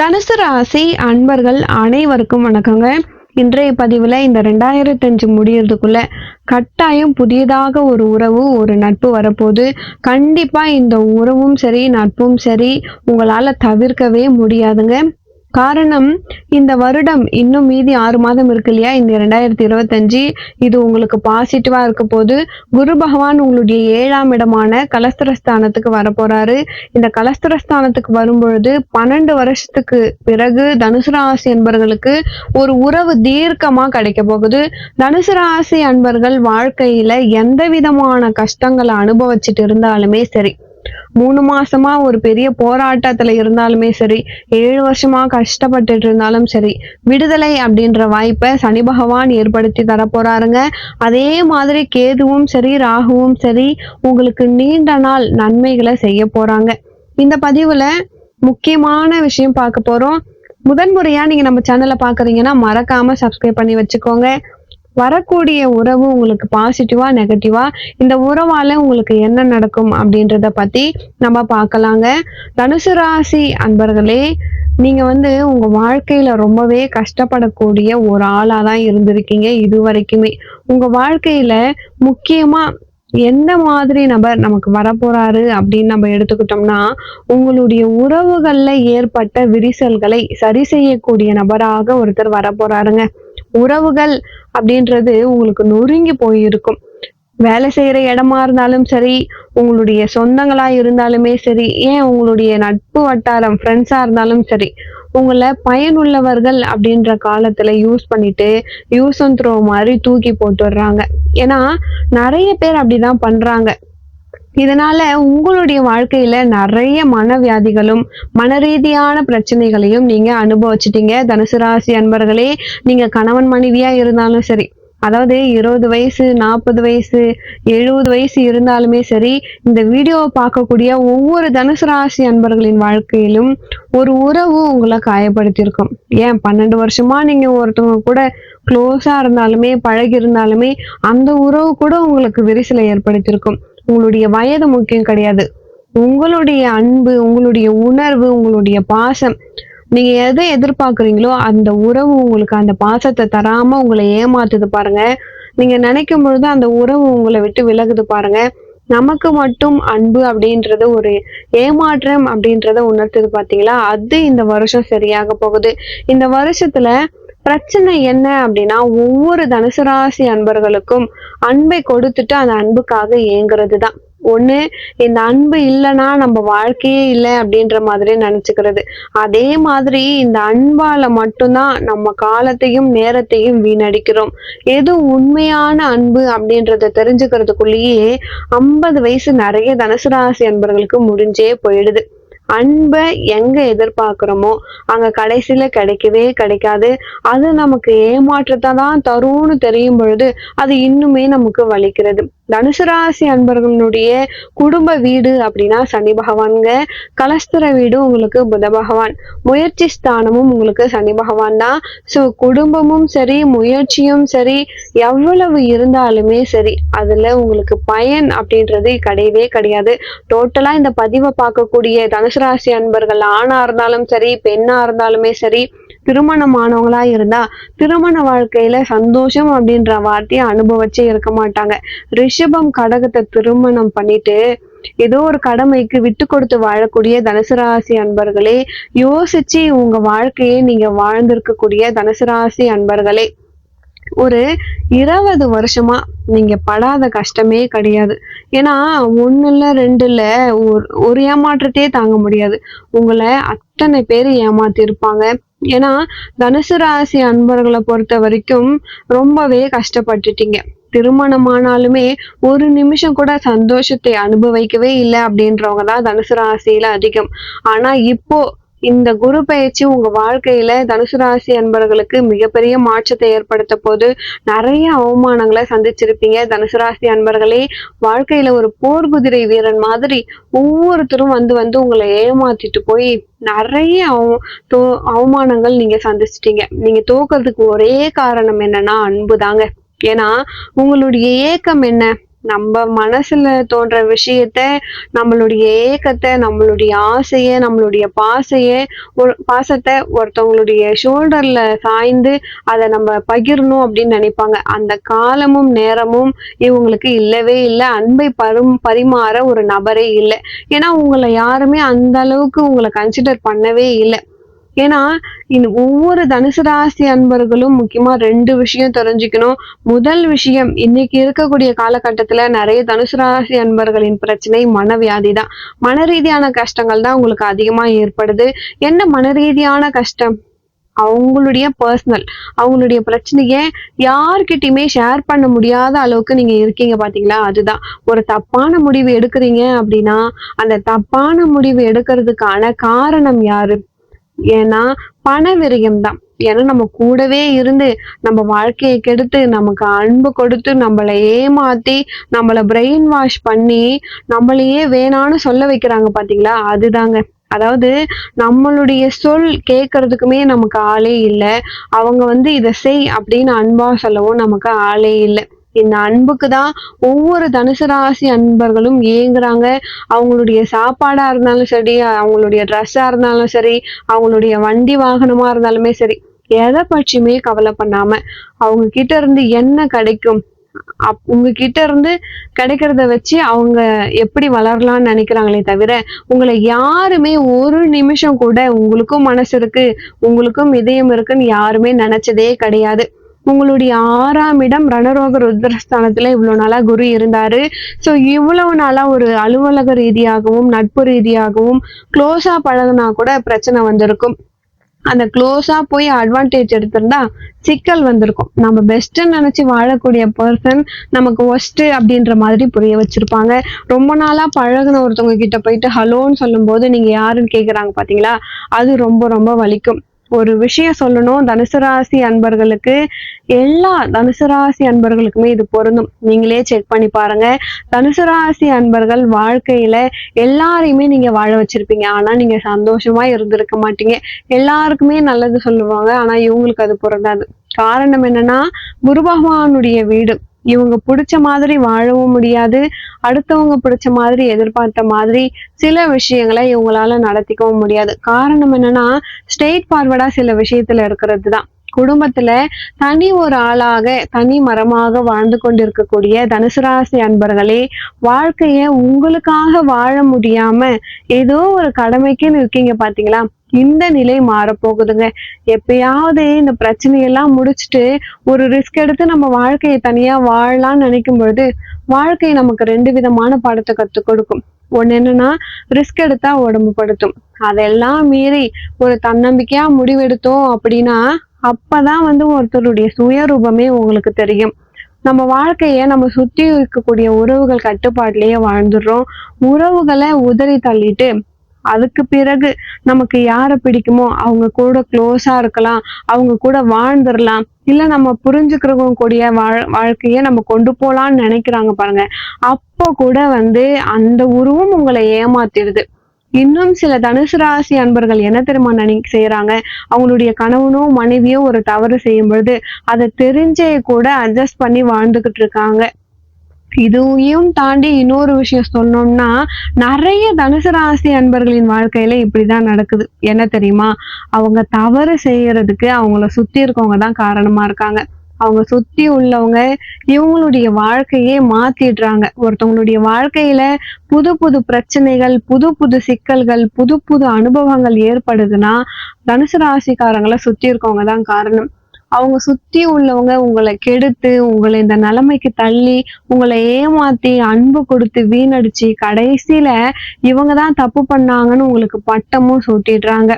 தனுசு ராசி அன்பர்கள் அனைவருக்கும் வணக்கங்க. இன்றைய பதிவில் இந்த ரெண்டாயிரத்தி அஞ்சு முடியறதுக்குள்ள கட்டாயம் புதியதாக ஒரு உறவு ஒரு நட்பு வரப்போகுது. கண்டிப்பாக இந்த உறவும் சரி நட்பும் சரி உங்களால் தவிர்க்கவே முடியாதுங்க. காரணம் இந்த வருடம் இன்னும் மீதி ஆறு மாதம் இருக்கு இல்லையா? இந்த ரெண்டாயிரத்தி இருபத்தஞ்சு இது உங்களுக்கு பாசிட்டிவா இருக்க போது குரு பகவான் உங்களுடைய ஏழாம் இடமான கலஸ்திரஸ்தானத்துக்கு வரப்போறாரு. இந்த கலஸ்திரஸ்தானத்துக்கு வரும்பொழுது பன்னெண்டு வருஷத்துக்கு பிறகு தனுசு ராசி அன்பர்களுக்கு ஒரு உறவு தீர்க்கமா கிடைக்க போகுது. தனுசு ராசி அன்பர்கள் வாழ்க்கையில எந்த விதமான கஷ்டங்களை அனுபவிச்சுட்டு இருந்தாலுமே சரி மூணு மாசமா ஒரு பெரிய போராட்டத்துல இருந்தாலுமே சரி ஏழு வருஷமா கஷ்டப்பட்டுட்டு இருந்தாலும் சரி விடுதலை அப்படின்ற வாய்ப்பை சனி பகவான் ஏற்படுத்தி தர போறாருங்க அதே மாதிரி கேதுவும் சரி ராகுவும் சரி உங்களுக்கு நீண்ட நாள் நன்மைகளை செய்ய போறாங்க. இந்த பதிவுல முக்கியமான விஷயம் பார்க்க போறோம். முதன்முறையா நீங்க நம்ம சேனலை பாக்குறீங்கன்னா மறக்காம சப்ஸ்கிரைப் பண்ணி வச்சுக்கோங்க. வரக்கூடிய உறவு உங்களுக்கு பாசிட்டிவா நெகட்டிவா இந்த உறவால உங்களுக்கு என்ன நடக்கும் அப்படின்றத பத்தி நம்ம பார்க்கலாங்க. தனுசு ராசி அன்பர்களே நீங்க வந்து உங்க வாழ்க்கையில ரொம்பவே கஷ்டப்படக்கூடிய ஒரு ஆளா தான் இருந்திருக்கீங்க இது வரைக்குமே. உங்க வாழ்க்கையில முக்கியமா எந்த மாதிரி நபர் நமக்கு வரப்போறாரு அப்படின்னு நம்ம எடுத்துக்கிட்டோம்னா உங்களுடைய உறவுகள்ல ஏற்பட்ட விரிசல்களை சரி செய்யக்கூடிய நபராக ஒருத்தர் வரப்போறாருங்க. உறவுகள் அப்படின்றது உங்களுக்கு நொறுங்கி போயிருக்கும். வேலை செய்யற இடமா இருந்தாலும் சரி உங்களுடைய சொந்தங்களா இருந்தாலுமே சரி ஏன் உங்களுடைய நட்பு வட்டாரம் ஃப்ரெண்ட்ஸா இருந்தாலும் சரி உங்களை பயனுள்ளவர்கள் அப்படின்ற காலத்துல யூஸ் பண்ணிட்டு யூஸ் அண்ட் த்ரோ மாதிரி தூக்கி போட்டுடுறாங்க. ஏன்னா நிறைய பேர் அப்படிதான் பண்றாங்க. இதனால உங்களுடைய வாழ்க்கையில நிறைய மனவியாதிகளும் மனரீதியான பிரச்சனைகளையும் நீங்க அனுபவிச்சிட்டீங்க. தனுசு ராசி அன்பர்களே நீங்க கணவன் மனைவியா இருந்தாலும் சரி அதாவது இருபது வயசு நாற்பது வயசு எழுபது வயசு இருந்தாலுமே சரி இந்த வீடியோவை பார்க்கக்கூடிய ஒவ்வொரு தனுசு ராசி அன்பர்களின் வாழ்க்கையிலும் ஒரு உறவு உங்களை காயப்படுத்தியிருக்கும். ஏன்? பன்னெண்டு வருஷமா நீங்க ஒருத்தவங்க கூட க்ளோஸா இருந்தாலுமே பழகி இருந்தாலுமே அந்த உறவு கூட உங்களுக்கு விரிசலை ஏற்படுத்தியிருக்கும். உங்களுடைய வயது முக்கியம் கிடையாது. உங்களுடைய அன்பு உங்களுடைய உணர்வு உங்களுடைய பாசம் நீங்க எதை எதிர்பார்க்குறீங்களோ அந்த உறவு உங்களுக்கு அந்த பாசத்தை தராம உங்களை ஏமாத்துது பாருங்க. நீங்க நினைக்கும் பொழுது அந்த உறவு உங்களை விட்டு விலகுது பாருங்க. நமக்கு மட்டும் அன்பு அப்படின்றது ஒரு ஏமாற்றம் அப்படின்றத உணர்த்துது பாத்தீங்களா? அது இந்த வருஷம் சரியாக போகுது. இந்த வருஷத்துல பிரச்சனை என்ன அப்படின்னா ஒவ்வொரு தனுசு ராசி அன்பர்களுக்கும் அன்பை கொடுத்துட்டு அந்த அன்புக்காக ஏங்குறது தான் ஒண்ணு இந்த அன்பு இல்லைன்னா நம்ம வாழ்க்கையே இல்லை அப்படின்ற மாதிரி நினைச்சுக்கிறது. அதே மாதிரி இந்த அன்பால மட்டும்தான் நம்ம காலத்தையும் நேரத்தையும் வீணடிக்கிறோம். எது உண்மையான அன்பு அப்படின்றத தெரிஞ்சுக்கிறதுக்குள்ளேயே ஐம்பது வயசு நிறைய தனுசு ராசி அன்பர்களுக்கு முடிஞ்சே போயிடுது. அன்பை எங்க எதிர்பார்க்குறோமோ அங்க கடைசியில கிடைக்கவே கிடைக்காது. அது நமக்கு ஏமாற்றத்தை தான் தரும்னு தெரியும் பொழுது அது இன்னுமே நமக்கு வலிக்கிறது. தனுசு ராசி அன்பர்களுடைய குடும்ப வீடு அப்படின்னா சனி பகவான்ங்க. கலஸ்தர வீடு உங்களுக்கு புத பகவான். முயற்சி ஸ்தானமும் உங்களுக்கு சனி பகவான் தான். ஸோ குடும்பமும் சரி முயற்சியும் சரி எவ்வளவு இருந்தாலுமே சரி அதுல உங்களுக்கு பயன் அப்படின்றது கிடையவே கிடையாது. டோட்டலா இந்த பதிவை பார்க்கக்கூடிய தனுசு ராசி அன்பர்கள் ஆணா இருந்தாலும் சரி பெண்ணா இருந்தாலுமே சரி திருமணமானவங்களா இருந்தா திருமண வாழ்க்கையில சந்தோஷம் அப்படின்ற வார்த்தையை அனுபவிச்சே இருக்க மாட்டாங்க. ரிஷபம் கடகத்தை திருமணம் பண்ணிட்டு ஏதோ ஒரு கடமைக்கு விட்டு கொடுத்து வாழக்கூடிய தனுசு ராசி அன்பர்களே யோசிச்சு உங்க வாழ்க்கையை நீங்க வாழ்ந்திருக்கக்கூடிய தனுசு ராசி அன்பர்களே ஒரு இருபது வருஷமா நீங்க படாத கஷ்டமே கிடையாது. ஏன்னா ஒண்ணு இல்ல ரெண்டு இல்ல ஒரு ஒரு ஏமாற்றத்தையே தாங்க முடியாது. உங்களை அத்தனை பேர் ஏமாத்தி இருப்பாங்க ஏன்னா தனுசு ராசி அன்பர்களை பொறுத்த வரைக்கும் ரொம்பவே கஷ்டப்பட்டுட்டீங்க. திருமணமானாலுமே ஒரு நிமிஷம் கூட சந்தோஷத்தை அனுபவிக்கவே இல்லை அப்படின்றவங்க தான் தனுசு ராசியில அதிகம். ஆனா இப்போ இந்த குரு பயிற்சி உங்க வாழ்க்கையில தனுசு ராசி அன்பர்களுக்கு மிகப்பெரிய மாற்றத்தை ஏற்படுத்த போது நிறைய அவமானங்களை சந்திச்சிருப்பீங்க. தனுசு ராசி அன்பர்களே வாழ்க்கையில ஒரு போர் குதிரை வீரன் மாதிரி ஒவ்வொருத்தரும் வந்து வந்து உங்களை ஏமாத்திட்டு போய் நிறைய அவ- தோ- அவமானங்கள் நீங்க சந்திச்சிட்டீங்க. நீங்க தோக்கிறதுக்கு ஒரே காரணம் என்னன்னா அன்பு தாங்க ஏன்னா உங்களுடைய ஏக்கம் என்ன? நம்ம மனசுல தோன்ற விஷயத்த நம்மளுடைய ஏக்கத்தை நம்மளுடைய ஆசைய நம்மளுடைய பாசைய ஒரு பாசத்தை ஒருத்தவங்களுடைய ஷோல்டர்ல சாய்ந்து அதை நம்ம பகிரணும் அப்படின்னு நினைப்பாங்க. அந்த காலமும் நேரமும் இவங்களுக்கு இல்லவே இல்லை. அன்பை பரும் பரிமாற ஒரு நபரே இல்லை. ஏன்னா உங்களை யாருமே அந்த அளவுக்கு உங்களை கன்சிடர் பண்ணவே இல்லை. ஏன்னா இந்த ஒவ்வொரு தனுசு ராசி அன்பர்களும் முக்கியமா ரெண்டு விஷயம் தெரிஞ்சுக்கணும். முதல் விஷயம் இன்னைக்கு இருக்கக்கூடிய காலகட்டத்துல நிறைய தனுசு ராசி அன்பர்களின் பிரச்சனை மனவியாதி தான். மன ரீதியான கஷ்டங்கள் தான் உங்களுக்கு அதிகமா ஏற்படுது. என்ன மன ரீதியான கஷ்டம்? அவங்களுடைய பர்சனல் அவங்களுடைய பிரச்சனையை யார்கிட்டயுமே ஷேர் பண்ண முடியாத அளவுக்கு நீங்க இருக்கீங்க பாத்தீங்களா? அதுதான். ஒரு தப்பான முடிவு எடுக்கிறீங்க அப்படின்னா அந்த தப்பான முடிவு எடுக்கிறதுக்கான காரணம் யாரு? ஏன்னா பண விரயம் தான் ஏன்னா நம்ம கூடவே இருந்து நம்ம வாழ்க்கையை கெடுத்து நமக்கு அன்பு கொடுத்து நம்மளை ஏமாத்தி நம்மளை பிரெயின் வாஷ் பண்ணி நம்மளையே வேணான்னு சொல்ல வைக்கிறாங்க பாத்தீங்களா? அதுதாங்க. அதாவது நம்மளுடைய சொல் கேட்கறதுக்குமே நமக்கு ஆளே இல்லை. அவங்க வந்து இதை செய் அப்படின்னு அன்பா சொல்லவும் நமக்கு ஆளே இல்லை. இந்த அன்புக்கு தான் ஒவ்வொரு தனுசு ராசி அன்பர்களும் ஏங்குறாங்க அவங்களுடைய சாப்பாடா இருந்தாலும் சரி அவங்களுடைய ட்ரெஸ்ஸா இருந்தாலும் சரி அவங்களுடைய வண்டி வாகனமா இருந்தாலுமே சரி எதை பற்றியுமே கவலை பண்ணாம அவங்க கிட்ட இருந்து என்ன கிடைக்கும்? அப் உங்ககிட்ட இருந்து கிடைக்கிறத வச்சு அவங்க எப்படி வளரலாம்னு நினைக்கிறாங்களே தவிர உங்களை யாருமே ஒரு நிமிஷம் கூட உங்களுக்கும் மனசு இருக்கு உங்களுக்கும் இதயம் இருக்குன்னு யாருமே நினைச்சதே கிடையாது. உங்களுடைய ஆறாம் இடம் ரணரோக ருத்ரஸ்தானத்துல இவ்வளவு நாளா குரு இருந்தாரு. சோ இவ்வளவு நாளா ஒரு அலுவலக ரீதியாகவும் நட்பு ரீதியாகவும் க்ளோஸா பழகுனா கூட பிரச்சனை வந்திருக்கும். அந்த க்ளோஸா போய் அட்வான்டேஜ் எடுத்திருந்தா சிக்கல் வந்திருக்கும். நம்ம பெஸ்ட் நினைச்சு வாழக்கூடிய பர்சன் நமக்கு ஒஸ்ட் அப்படின்ற மாதிரி புரிய வச்சிருப்பாங்க. ரொம்ப நாளா பழகுன ஒருத்தவங்க கிட்ட போயிட்டு ஹலோன்னு சொல்லும் போது நீங்க யாருன்னு கேக்குறாங்க பாத்தீங்களா? அது ரொம்ப ரொம்ப வலிக்கும். ஒரு விஷயம் சொல்லணும். தனுசு ராசி அன்பர்களுக்கு எல்லா தனுசு ராசி அன்பர்களுக்குமே இது பொருந்தும். நீங்களே செக் பண்ணி பாருங்க. தனுசு ராசி அன்பர்கள் வாழ்க்கையில எல்லாரையுமே நீங்க வாழ வச்சிருப்பீங்க. ஆனா நீங்க சந்தோஷமா இருந்திருக்க மாட்டீங்க. எல்லாருக்குமே நல்லது சொல்லுவாங்க. ஆனா இவங்களுக்கு அது பொருந்தாது. காரணம் என்னன்னா குரு பகவானுடைய வீடு. இவங்க பிடிச்ச மாதிரி வாழவும் முடியாது அடுத்தவங்க பிடிச்ச மாதிரி எதிர்பார்த்த மாதிரி சில விஷயங்களை இவங்களால நடத்திக்கவும் முடியாது. காரணம் என்னன்னா ஸ்ட்ரெயிட் ஃபார்வர்டா சில விஷயத்துல இருக்கிறது தான் குடும்பத்துல தனி ஒரு ஆளாக தனி மரமாக வாழ்ந்து கொண்டிருக்கக்கூடிய தனுசு ராசி அன்பர்களே வாழ்க்கைய உங்களுக்காக வாழ முடியாம ஏதோ ஒரு கடமைக்குன்னு இருக்கீங்க பாத்தீங்களா? இந்த நிலை மாறப்போகுதுங்க. எப்பயாவது இந்த பிரச்சனையெல்லாம் முடிச்சுட்டு ஒரு ரிஸ்க் எடுத்து நம்ம வாழ்க்கையை தனியா வாழலாம்னு நினைக்கும் பொழுது வாழ்க்கை நமக்கு ரெண்டு விதமான பாடத்தை கற்றுக் கொடுக்கும். ஒண்ணு என்னன்னா ரிஸ்க் எடுத்தா உடம்பு படுத்தும். அதெல்லாம் மீறி ஒரு தன்னம்பிக்கையா முடிவெடுத்தோம் அப்படின்னா அப்பதான் வந்து ஒருத்தருடைய சுயரூபமே உங்களுக்கு தெரியும். நம்ம வாழ்க்கைய நம்ம சுத்தி இருக்கக்கூடிய உறவுகள் கட்டுப்பாட்டிலேயே வாழ்ந்துடுறோம். உறவுகளை உதறி தள்ளிட்டு அதுக்கு பிறகு நமக்கு யாரை பிடிக்குமோ அவங்க கூட க்ளோஸா இருக்கலாம் அவங்க கூட வாழ்ந்துடலாம். இல்ல நம்ம புரிஞ்சுக்கிறவங்க கூடிய வாழ் வாழ்க்கைய நம்ம கொண்டு போகலாம்னு நினைக்கிறாங்க பாருங்க. அப்போ கூட வந்து அந்த உருவம் உங்களை ஏமாத்திடுது. இன்னும் சில தனுசு ராசி அன்பர்கள் என்ன தெரியுமா நினை செய்யறாங்க அவங்களுடைய கணவனோ மனைவியோ ஒரு தவறு செய்யும் பொழுது அதை தெரிஞ்சே கூட அட்ஜஸ்ட் பண்ணி வாழ்ந்துகிட்டு இருக்காங்க. இதையும் தாண்டி இன்னொரு விஷயம் சொன்னோம்னா நிறைய தனுசு ராசி அன்பர்களின் வாழ்க்கையில இப்படிதான் நடக்குது. என்ன தெரியுமா? அவங்க தவறு செய்யறதுக்கு அவங்கள சுத்தி இருக்கவங்க தான் காரணமா இருக்காங்க. அவங்க சுத்தி உள்ளவங்க இவங்களுடைய வாழ்க்கையே மாத்திடுறாங்க. ஒருத்தவங்களுடைய வாழ்க்கையில புது புது பிரச்சனைகள் புது புது சிக்கல்கள் புது புது அனுபவங்கள் ஏற்படுதுன்னா தனுசு ராசிக்காரங்களை சுத்தி இருக்கவங்க தான் காரணம். அவங்க சுத்தி உள்ளவங்க உங்களை கெடுத்து உங்களை இந்த நிலைமைக்கு தள்ளி உங்களை ஏமாத்தி அன்பு கொடுத்து வீணடிச்சு கடைசியில இவங்க தான் தப்பு பண்ணாங்கன்னு உங்களுக்கு பட்டமும் சூட்டிடுறாங்க.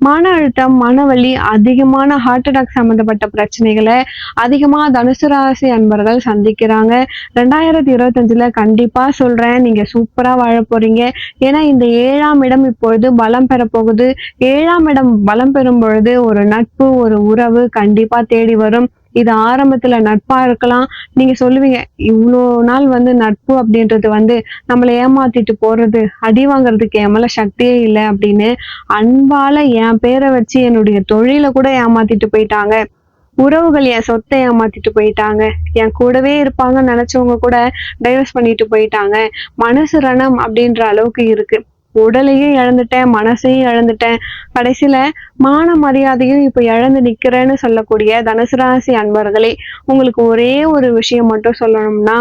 மன அழுத்தம் மனவலி அதிகமான ஹார்ட் அட்டாக் சம்பந்தப்பட்ட பிரச்சனைகளை அதிகமா தனுசு ராசி அன்பர்கள் சந்திக்கிறாங்க. ரெண்டாயிரத்தி இருபத்தஞ்சுல கண்டிப்பா சொல்றேன் நீங்க சூப்பரா வாழ போறீங்க. ஏன்னா இந்த ஏழாம் இடம் இப்பொழுது பலம் பெற போகுது. ஏழாம் இடம் பலம் பெறும் பொழுது ஒரு நட்பு ஒரு உறவு கண்டிப்பா தேடி வரும். இது ஆரம்பத்துல நட்பா இருக்கலாம். நீங்க சொல்லுவீங்க இவ்வளோ நாள் வந்து நட்பு அப்படின்றது வந்து நம்மளை ஏமாத்திட்டு போறது அடி வாங்குறதுக்கு என் மேல சக்தியே இல்லை அப்படின்னு அன்பால என் பேரை வச்சு என்னுடைய தொழிலை கூட ஏமாத்திட்டு போயிட்டாங்க. உறவுகள் என் சொத்தை ஏமாத்திட்டு போயிட்டாங்க. என் கூடவே இருப்பாங்கன்னு நினைச்சவங்க கூட டைவர்ஸ் பண்ணிட்டு போயிட்டாங்க. மனசு ரணம் அப்படின்ற அளவுக்கு இருக்கு. உடலையும் இழந்துட்டேன் மனசையும் இழந்துட்டேன். கடைசியில மான மரியாதையும் இப்ப இழந்து நிக்கிறேன்னு சொல்லக்கூடிய தனுசு ராசி அன்பர்களே உங்களுக்கு ஒரே ஒரு விஷயம் மட்டும் சொல்லணும்னா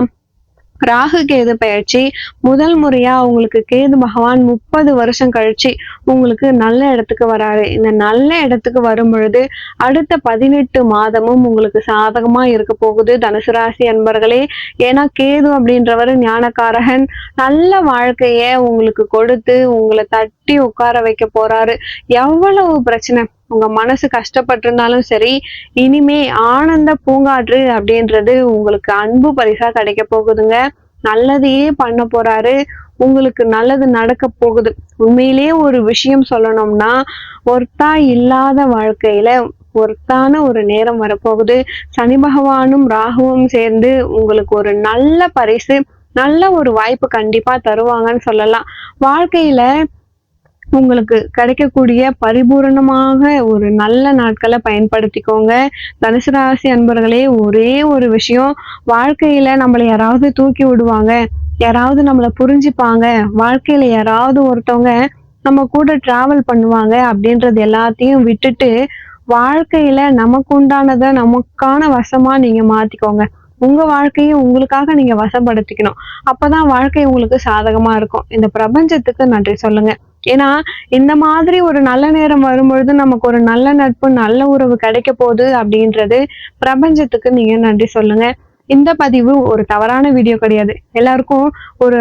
ராகு கேது பயிற்சி. முதல் முறையா உங்களுக்கு கேது பகவான் முப்பது வருஷம் கழிச்சு உங்களுக்கு நல்ல இடத்துக்கு வராரு. இந்த நல்ல இடத்துக்கு வரும் பொழுது அடுத்த பதினெட்டு மாதமும் உங்களுக்கு சாதகமா இருக்க போகுது. தனுசு ராசி அன்பர்களே ஏன்னா கேது அப்படின்றவர் ஞானக்காரகன். நல்ல வாழ்க்கைய உங்களுக்கு கொடுத்து உங்களை தட்டி உட்கார வைக்க போறாரு. எவ்வளவு பிரச்சனை? உங்க மனசு கஷ்டப்பட்டிருந்தாலும் சரி இனிமே ஆனந்த பூங்காற்று அப்படின்றது உங்களுக்கு அன்பு பரிசா கிடைக்க போகுதுங்க. நல்லதையே பண்ண போறாரு. உங்களுக்கு நல்லது நடக்க போகுது. உண்மையிலேயே ஒரு விஷயம் சொல்லணும்னா ஒருத்தா இல்லாத வாழ்க்கையில ஒருத்தான ஒரு நேரம் வரப்போகுது. சனி பகவானும் ராகுவும் சேர்ந்து உங்களுக்கு ஒரு நல்ல பரிசு நல்ல ஒரு வாய்ப்பு கண்டிப்பா தருவாங்கன்னு சொல்லலாம். வாழ்க்கையில உங்களுக்கு கிடைக்கக்கூடிய பரிபூரணமாக ஒரு நல்ல நாட்களை பயன்படுத்திக்கோங்க. தனுசு ராசி அன்பர்களே ஒரே ஒரு விஷயம் வாழ்க்கையில நம்மளை யாராவது தூக்கி விடுவாங்க யாராவது நம்மளை புரிஞ்சுப்பாங்க வாழ்க்கையில யாராவது ஒருத்தவங்க நம்ம கூட டிராவல் பண்ணுவாங்க அப்படின்றது எல்லாத்தையும் விட்டுட்டு வாழ்க்கையில நமக்கு உண்டானதை நமக்கான வசமா நீங்க மாத்திக்கோங்க. உங்க வாழ்க்கையை உங்களுக்காக நீங்க வசப்படுத்திக்கணும். அப்பதான் வாழ்க்கை உங்களுக்கு சாதகமா இருக்கும். இந்த பிரபஞ்சத்துக்கு நன்றி சொல்லுங்க. ஏன்னா இந்த மாதிரி ஒரு நல்ல நேரம் வரும்பொழுது நமக்கு ஒரு நல்ல நட்பு நல்ல உறவு கிடைக்க போகுது அப்படின்றது பிரபஞ்சத்துக்கு நீங்க நன்றி சொல்லுங்க. இந்த பதிவு ஒரு தவறான வீடியோ கிடையாது. எல்லாருக்கும் ஒரு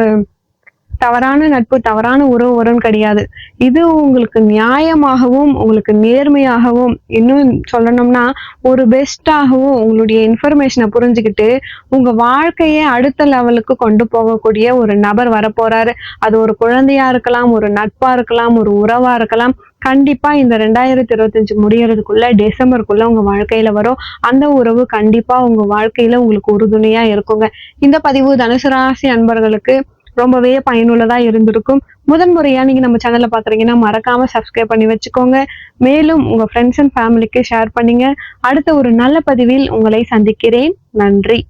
தவறான நட்பு தவறான உறவு வரும் கிடையாது. இது உங்களுக்கு நியாயமாகவும் உங்களுக்கு நேர்மையாகவும் இன்னும் சொல்லணும்னா ஒரு பெஸ்டாகவும் உங்களுடைய இன்ஃபர்மேஷனை புரிஞ்சுக்கிட்டு உங்க வாழ்க்கையை அடுத்த லெவலுக்கு கொண்டு போகக்கூடிய ஒரு நபர் வரப்போறாரு. அது ஒரு குழந்தையா இருக்கலாம் ஒரு நட்பா இருக்கலாம் ஒரு உறவா இருக்கலாம். கண்டிப்பா இந்த ரெண்டாயிரத்தி இருபத்தஞ்சு முடியறதுக்குள்ள டிசம்பருக்குள்ள உங்க வாழ்க்கையில வரும். அந்த உறவு கண்டிப்பா உங்க வாழ்க்கையில உங்களுக்கு உறுதுணையா இருக்குங்க. இந்த பதிவு தனுசு ராசி அன்பர்களுக்கு ரொம்பவே பயனுள்ளதா இருந்திருக்கும். முதன் முறையா நீங்க நம்ம சேனல்ல பாக்குறீங்கன்னா மறக்காம சப்ஸ்கிரைப் பண்ணி வச்சுக்கோங்க. மேலும் உங்க ஃப்ரெண்ட்ஸ் அண்ட் ஃபேமிலிக்கு ஷேர் பண்ணுங்க. அடுத்த ஒரு நல்ல பதிவில் உங்களை சந்திக்கிறேன். நன்றி.